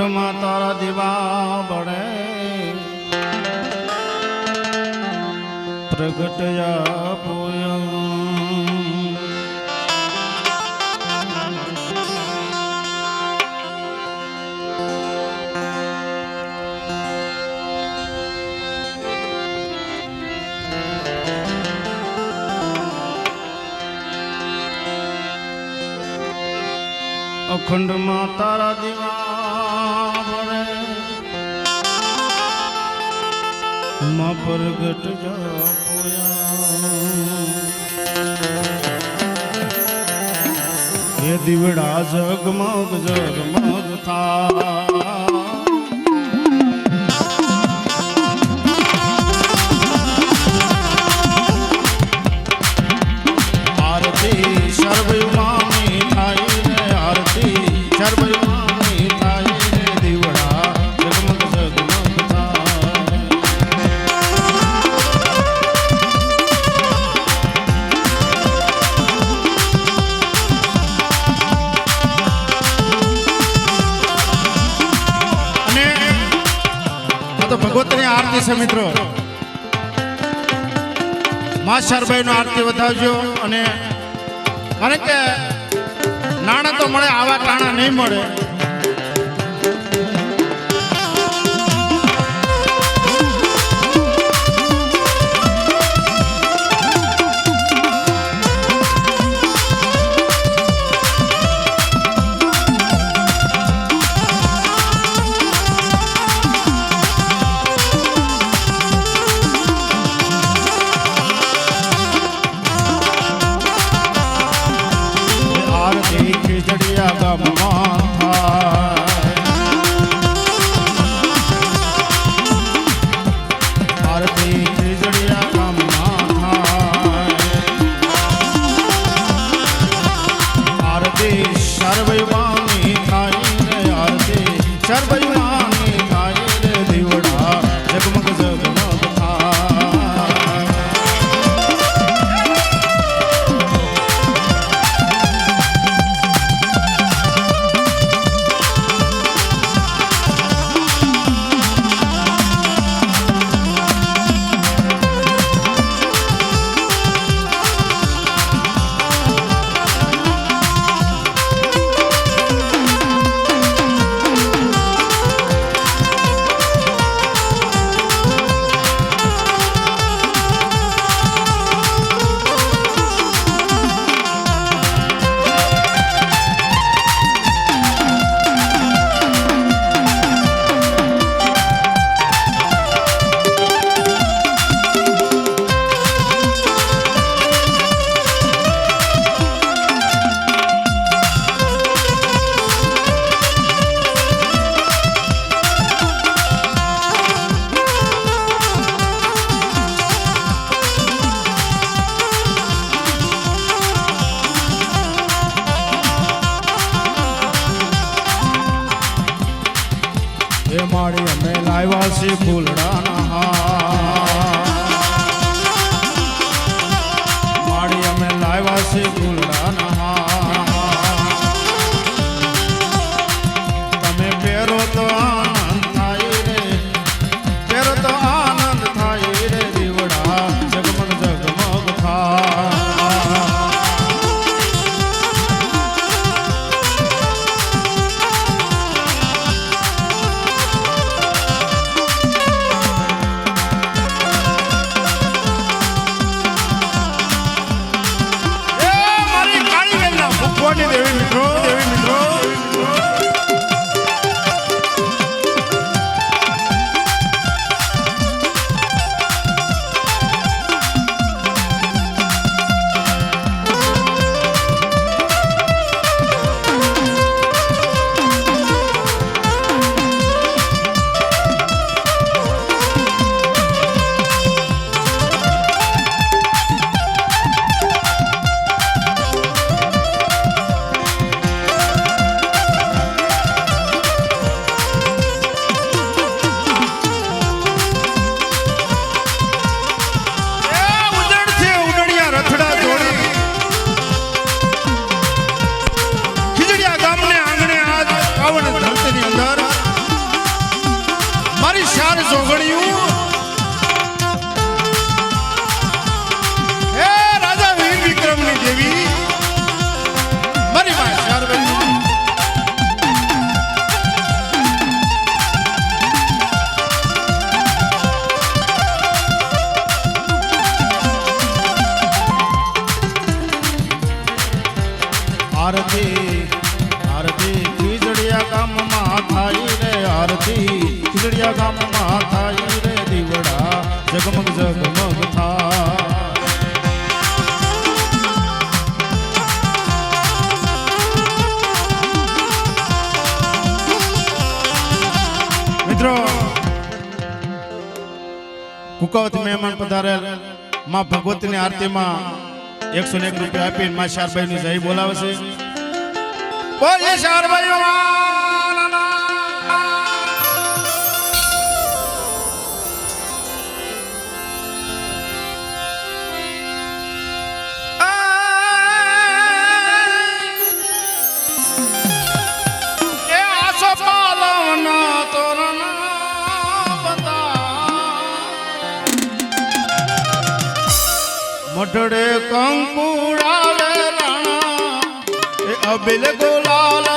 અખંડમાં તારા દીવા બળે પ્રગટયા પોયા અખંડમાં તારા દીવા માં પ્રગટ એ દીવડા જગમગ જગમગ થા. આરતી સર્વયુમાની થાય આરતી સર્વયુમાની છે મિત્રો. મા શારભાઈનો આરતી વધાવજો અને કારણ કે નાણાં તો મળે, આવા ટાણા નહીં મળે. આરતી ખીચડિયા કુકાવતી મહેમાન પધારેલમાં ભગવતીની આરતીમાં એકસો ને એક રૂપિયા આપીને માં શારભાઈ ની જય બોલાવે છે. શારભાઈ મઢડે કંકુડાવે રાણા એ અબિલ ગુલાલ